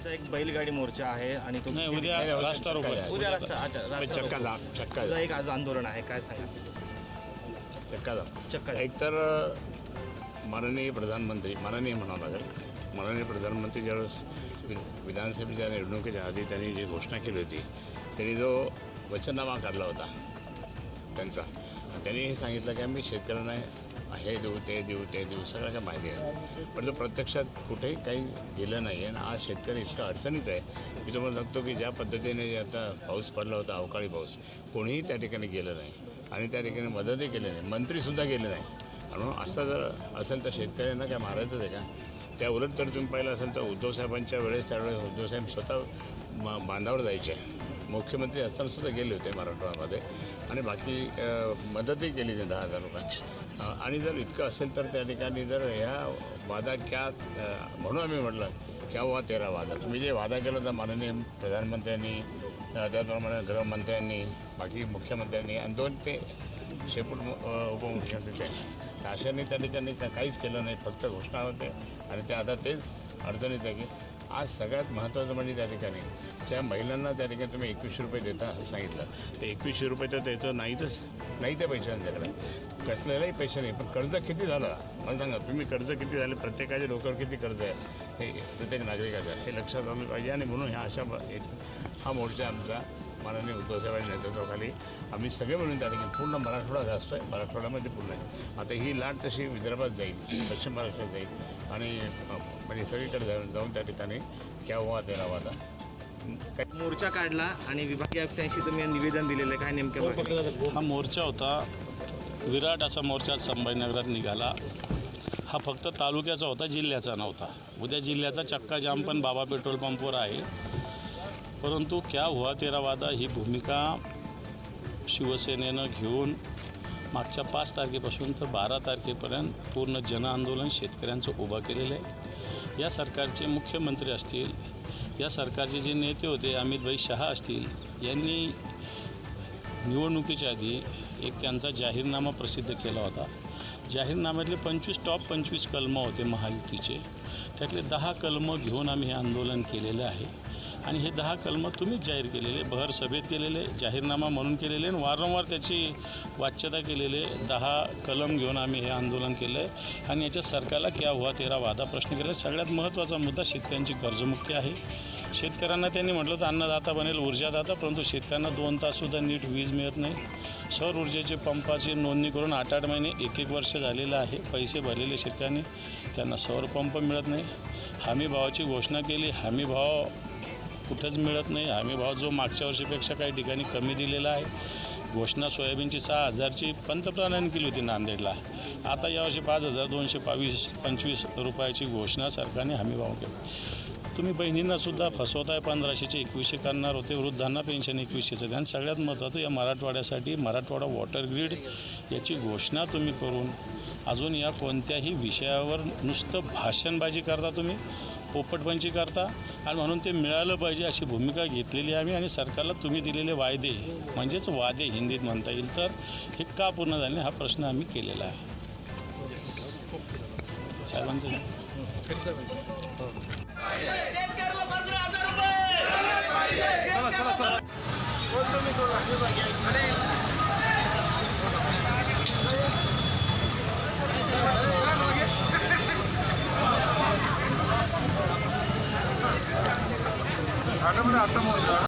तुमचा एक बैलगाडी मोर्चा आहे आणि तो नाही किती- उद्या रास्ता रोको. आहे. उद्या रस्ता अच्छा रस्ता चक्का. जाम चक्का तुझं एक आज आंदोलन आहे काय सांगा? चक्का जाम चक्का एकतर माननीय प्रधानमंत्री माननीय म्हणावं लागेल माननीय प्रधानमंत्री ज्यावेळेस वि विधानसभेच्या निवडणुकीच्या आधी त्यांनी जी घोषणा केली होती त्यांनी जो वचननामा काढला होता त्यांचा त्यांनी हे सांगितलं की आम्ही शेतकऱ्यांना हे देऊ ते देऊ ते देऊ सगळं काय माहिती आहे. पण तो प्रत्यक्षात कुठेही काही गेलं नाही आणि आज शेतकरी इतका अडचणीत आहे. मी तुम्हाला सांगतो की ज्या पद्धतीने आता पाऊस पडला होता अवकाळी पाऊस कोणीही त्या ठिकाणी गेलं नाही. आणि त्या ठिकाणी मदतही केली नाही. मंत्रीसुद्धा गेले नाही. म्हणून असं जर असेल तर शेतकऱ्यांना काय मारायचंच आहे का? त्या उलट तर तुम्ही पाहिलं असेल तर उद्धवसाहेबांच्या वेळेस त्यावेळेस उद्धवसाहेब स्वतः मा बांधावर जायचे. मुख्यमंत्री असताना सुद्धा गेले होते मराठवाड्यामध्ये. आणि बाकी मदतही केली ते दहा हजार रुपये आणि जर इतकं असेल तर त्या ठिकाणी जर ह्या वादा क्या म्हणून आम्ही म्हटलं क्या वा तेरा वादा? तुम्ही जे वादा केला होता माननीय प्रधानमंत्र्यांनी त्याचप्रमाणे गृहमंत्र्यांनी बाकी मुख्यमंत्र्यांनी आणि दोन ते शेपूट अ, उपमुख्यमंत्रीचे तर अशाने त्या ठिकाणी का- काहीच केलं नाही फक्त घोषणा होते. आणि ते आता तेच अडचणीत आहे की आज सगळ्यात महत्त्वाचं म्हणजे त्या ठिकाणी त्या महिलांना त्या ठिकाणी तुम्ही एकवीसशे रुपये देता असं सांगितलं. ते एकवीसशे रुपये तर देतो नाहीतच नाही त्या पैशांच्याकडे कसलेलाही पैसे नाही पण कर्ज किती झालं? मला सांगा तुम्ही कर्ज किती झाले? प्रत्येकाच्या डोक्यावर किती कर्ज आहे? हे प्रत्येक नागरिकाचं आहे. हे लक्षात आलं पाहिजे. आणि म्हणून ह्या अशा हा मोर्चा आमचा माननीय उद्धवसाहेबांच्या नेतृत्वाखाली आम्ही सगळे मिळून त्या ठिकाणी पूर्ण मराठवाडा गाजतो आहे मराठवाड्यामध्ये पूर्ण आहे. आता ही लाट तशी विदर्भात जाईल पश्चिम महाराष्ट्रात जाईल आणि म्हणजे सगळीकडे जाऊन जाऊन त्या ठिकाणी क्या हुआ तेरा वादा. काही मोर्चा काढला आणि विभागीय आयुक्तांशी तुम्ही निवेदन दिलेलं आहे. काय नेमकं? हा मोर्चा होता. विराट असा मोर्चा संभाजीनगरात निघाला. हा फक्त तालुक्याचा होता जिल्ह्याचा नव्हता. उद्या जिल्ह्याचा चक्का जाम पण बाबा पेट्रोल पंपवर आहे. परंतु क्या हुआ तेरा वादा? ही भूमिका शिवसेनेनं घेऊन मागच्या पाच तारखेपासून तर बारा तारखेपर्यंत पूर्ण जनआंदोलन शेतकऱ्यांचं उभं केलेलं आहे. या सरकारचे मुख्यमंत्री असतील या सरकारचे जे नेते होते अमितभाई शहा असतील यांनी निवडणुकीच्या आधी एक त्यांचा जाहीरनामा प्रसिद्ध केला होता. जाहीरनाम्यातले पंचवीस टॉप पंचवीस कलमं होते महायुतीचे. त्यातले दहा कलमं घेऊन आम्ही हे आंदोलन केलेलं आहे. आणि हे दहा कलमं तुम्हीच जाहीर केलेले बहर सभेत केलेले जाहीरनामा म्हणून केलेले आणि वारंवार त्याची वाच्यता केलेले दहा कलम घेऊन आम्ही हे आंदोलन केलं आहे आणि याच्या सरकारला क्या हुआ तेरा वादा प्रश्न केला सगळ्यात महत्त्वाचा मुद्दा शेतकऱ्यांची कर्जमुक्ती आहे. शेतकऱ्यांना त्यांनी म्हटलं तर अन्नदाता बनेल ऊर्जादाता परंतु शेतकऱ्यांना दोन ताससुद्धा नीट वीज मिळत नाही. सौर ऊर्जेचे पंपाची नोंदणी करून आठ आठ महिने एक एक वर्ष झालेलं आहे. पैसे भरलेले शेतकऱ्यांनी त्यांना सौर पंप मिळत नाही. हमी भावाची घोषणा केली. हमी भाव कुठंच मिळत नाही. हमी भाव जो मागच्या वर्षीपेक्षा काही ठिकाणी कमी दिलेला आहे. घोषणा सोयाबीनची सहा हजारची पंतप्रधानांनी केली होती नांदेडला. आता यावर्षी पाच हजार दोनशे बावीस पंचवीस रुपयाची घोषणा सरकारने हमी भाव केली. तुम्ही बहिणींनासुद्धा फसवताय पंधराशेचे एकवीसशे करणार होते वृद्धांना पेन्शन एकवीसशेचं आणि सगळ्यात महत्त्वाचं या मराठवाड्यासाठी मराठवाडा वॉटर ग्रीड याची घोषणा तुम्ही करून अजून या कोणत्याही विषयावर नुसतं भाषणबाजी करता तुम्ही? पोपटपंची करता आणि म्हणून ते मिळालं पाहिजे अशी भूमिका घेतलेली आम्ही आणि सरकारला तुम्ही दिलेले वायदे म्हणजेच वादे हिंदीत म्हणता येईल तर हे का पूर्ण झाले हा प्रश्न आम्ही केलेला आहे. साहेबांचं